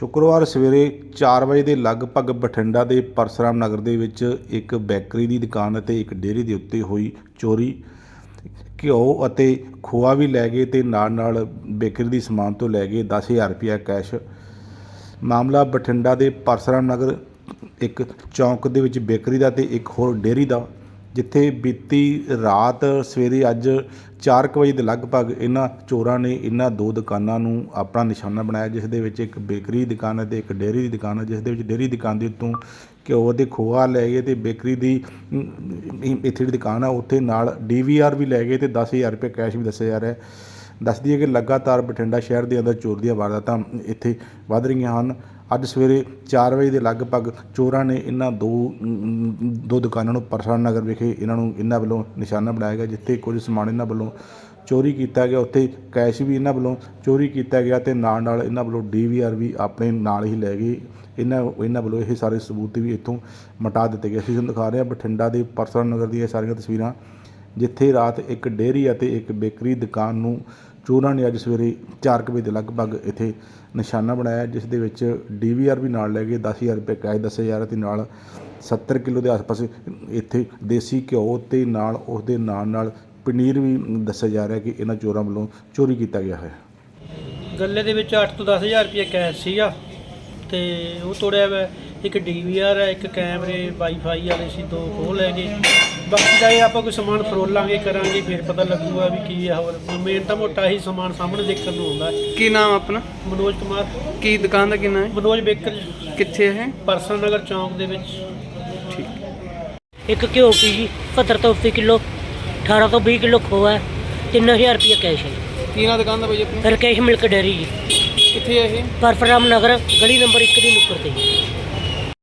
ਸ਼ੁੱਕਰਵਾਰ ਸਵੇਰੇ 4 ਵਜੇ ਦੇ ਲਗਭਗ ਬਠਿੰਡਾ ਦੇ ਪਰਸਰਾਮ ਨਗਰ ਦੇ ਵਿੱਚ ਇੱਕ ਬੇਕਰੀ ਦੀ ਦੁਕਾਨ ਅਤੇ ਇੱਕ ਡੇਅਰੀ ਦੇ ਉੱਤੇ ਹੋਈ ਚੋਰੀ। ਘਿਓ ਅਤੇ ਖੋਆ ਵੀ ਲੈ ਗਏ ਤੇ ਨਾਲ ਨਾਲ ਬੇਕਰੀ ਦੀ ਸਮਾਨ ਤੋਂ ਲੈ ਗਏ 10000 ਰੁਪਇਆ ਕੈਸ਼। ਮਾਮਲਾ ਬਠਿੰਡਾ ਦੇ ਪਰਸਰਾਮ ਨਗਰ ਇੱਕ ਚੌਂਕ ਦੇ ਵਿੱਚ ਬੇਕਰੀ ਦਾ ਤੇ ਇੱਕ ਹੋਰ ਡੇਅਰੀ ਦਾ ਜਿੱਥੇ ਬੀਤੀ ਰਾਤ ਸਵੇਰੇ ਅੱਜ ਚਾਰ ਕੁ ਵਜੇ ਦੇ ਲਗਭਗ ਇਹਨਾਂ ਚੋਰਾਂ ਨੇ ਇਹਨਾਂ ਦੋ ਦੁਕਾਨਾਂ ਨੂੰ ਆਪਣਾ ਨਿਸ਼ਾਨਾ ਬਣਾਇਆ, ਜਿਸ ਦੇ ਵਿੱਚ ਇੱਕ ਬੇਕਰੀ ਦੀ ਦੁਕਾਨ ਹੈ ਅਤੇ ਇੱਕ ਡੇਅਰੀ ਦੀ ਦੁਕਾਨ ਹੈ, ਜਿਸ ਦੇ ਵਿੱਚ ਡੇਅਰੀ ਦੁਕਾਨ ਦੇ ਉੱਤੋਂ ਘਿਓ ਅਤੇ ਖੋਆ ਲੈ ਗਏ ਅਤੇ ਬੇਕਰੀ ਦੀ ਇੱਥੇ ਜਿਹੜੀ ਦੁਕਾਨ ਆ, ਉੱਥੇ ਨਾਲ ਡੀ ਵੀ ਆਰ ਵੀ ਲੈ ਗਏ ਅਤੇ ਦਸ ਹਜ਼ਾਰ ਰੁਪਏ ਕੈਸ਼ ਵੀ ਦੱਸਿਆ ਜਾ ਰਿਹਾ ਹੈ। ਦੱਸਦੀ ਹੈ ਕਿ ਲਗਾਤਾਰ ਬਠਿੰਡਾ ਸ਼ਹਿਰ ਦੇ ਅੰਦਰ ਚੋਰ ਦੀਆਂ ਵਾਰਦਾਤਾਂ ਇੱਥੇ ਵੱਧ ਰਹੀਆਂ ਹਨ। ਅੱਜ ਸਵੇਰੇ ਚਾਰ ਵਜੇ ਦੇ ਲਗਭਗ ਚੋਰਾਂ ਨੇ ਇਹਨਾਂ ਦੋ ਦੋ ਦੁਕਾਨਾਂ ਨੂੰ ਪਰਸਾਨ ਨਗਰ ਵਿਖੇ ਇਹਨਾਂ ਨੂੰ ਇਹਨਾਂ ਵੱਲੋਂ ਨਿਸ਼ਾਨਾ ਬਣਾਇਆ ਗਿਆ, ਜਿੱਥੇ ਕੁਝ ਸਮਾਨ ਇਹਨਾਂ ਵੱਲੋਂ ਚੋਰੀ ਕੀਤਾ ਗਿਆ। ਉੱਥੇ ਕੈਸ਼ ਵੀ ਇਹਨਾਂ ਵੱਲੋਂ ਚੋਰੀ ਕੀਤਾ ਗਿਆ ਤੇ ਨਾਲ ਨਾਲ ਇਹਨਾਂ ਵੱਲੋਂ ਡੀਵੀਆਰ ਵੀ ਆਪਣੇ ਨਾਲ ਹੀ ਲੈ ਗਏ। ਇਹਨਾਂ ਇਹਨਾਂ ਵੱਲੋਂ ਇਹ ਸਾਰੇ ਸਬੂਤ ਵੀ ਇੱਥੋਂ ਮਿਟਾ ਦਿੱਤੇ ਗਏ। ਅਸੀਂ ਤੁਹਾਨੂੰ ਦਿਖਾ ਰਹੇ ਹਾਂ ਬਠਿੰਡਾ ਦੇ ਪਰਸਾਨ ਨਗਰ ਦੀਆਂ ਇਹ ਸਾਰੀਆਂ ਤਸਵੀਰਾਂ, ਜਿੱਥੇ ਰਾਤ ਇੱਕ ਡੇਅਰੀ ਅਤੇ ਇੱਕ ਬੇਕਰੀ ਦੁਕਾਨ ਨੂੰ ਚੋਰਾਂ ਨੇ ਅੱਜ ਸਵੇਰੇ ਚਾਰ ਕੁ ਵਜੇ ਦੇ ਲਗਭਗ ਇੱਥੇ ਨਿਸ਼ਾਨਾ ਬਣਾਇਆ, ਜਿਸ ਦੇ ਵਿੱਚ ਡੀ ਵੀ ਆਰ ਵੀ ਨਾਲ ਲੈ ਗਏ 10000 ਰੁਪਏ ਕੈਸ਼ ਦੱਸਿਆ ਜਾ ਰਿਹਾ ਤੇ ਨਾਲ 70 ਕਿਲੋ ਦੇ ਆਸ-ਪਾਸ ਇੱਥੇ ਦੇਸੀ ਘਿਓ ਤੇ ਨਾਲ ਉਸ ਦੇ ਨਾਲ ਨਾਲ ਪਨੀਰ ਵੀ ਦੱਸਿਆ ਜਾ ਰਿਹਾ ਕਿ ਇਹਨਾਂ ਚੋਰਾਂ ਵੱਲੋਂ ਚੋਰੀ ਕੀਤਾ ਗਿਆ ਹੈ। ਗੱਲੇ ਦੇ ਵਿੱਚ 8 ਤੋਂ 10000 ਰੁਪਏ ਕੈਸ਼ ਸੀਗਾ ਤੇ ਉਹ ਤੋੜਿਆ ਹੋਇਆ ਇੱਕ ਡੀਵੀਆਰ ਹੈ ਇੱਕ ਕੈਮਰੇ ਵਾਈਫਾਈ ਵਾਲੇ ਸੀ ਦੋ ਉਹ ਲੈ ਗਏ। ਬਾਕੀ ਦਾ ਇਹ ਆਪਾਂ ਕੋਈ ਸਮਾਨ ਫਰੋਲਾਂਗੇ ਕਰਾਂਗੇ ਫਿਰ ਪਤਾ ਲੱਗੂਗਾ ਵੀ ਕੀ ਆ। ਹੋਰ ਮੇਨ ਤਾਂ ਮੋਟਾ ਹੀ ਸਮਾਨ ਸਾਹਮਣੇ ਦੇਖਣ ਨੂੰ ਆਉਂਦਾ। ਹੈ। ਕੀ ਨਾਮ ਆਪਣਾ? ਮਨੋਜ ਕੁਮਾਰ। ਕੀ ਦੁਕਾਨ ਦਾ ਕੀ ਨਾਮ ਹੈ? ਮਨੋਜ ਬੇਕਰ। ਕਿੱਥੇ ਹੈ ਪਰਸਨ ਨਗਰ ਚੌਂਕ ਦੇ ਵਿੱਚ। ਇੱਕ ਘਿਓ ਪੀ ਜੀ 70 ਤੋਂ 80 ਕਿਲੋ 18 ਤੋਂ 20 ਕਿਲੋ ਖੋਆ ਹੈ 3000 ਰੁਪਏ ਕੈਸ਼ ਹੈ। ਜੀ। ਕੀ ਨਾਮ ਦੁਕਾਨ ਦਾ ਭਾਈ ਆਪਣਾ? ਰਕੇਸ਼ ਮਿਲਕ ਡੇਰੀ ਜੀ। ਕਿੱਥੇ ਹੈ ਇਹ? ਪਰਫਰਾਮ ਨਗਰ ਗਲੀ ਨੰਬਰ 1 ਦੀ ਨੁੱਕਰ ਤੇ ਜੀ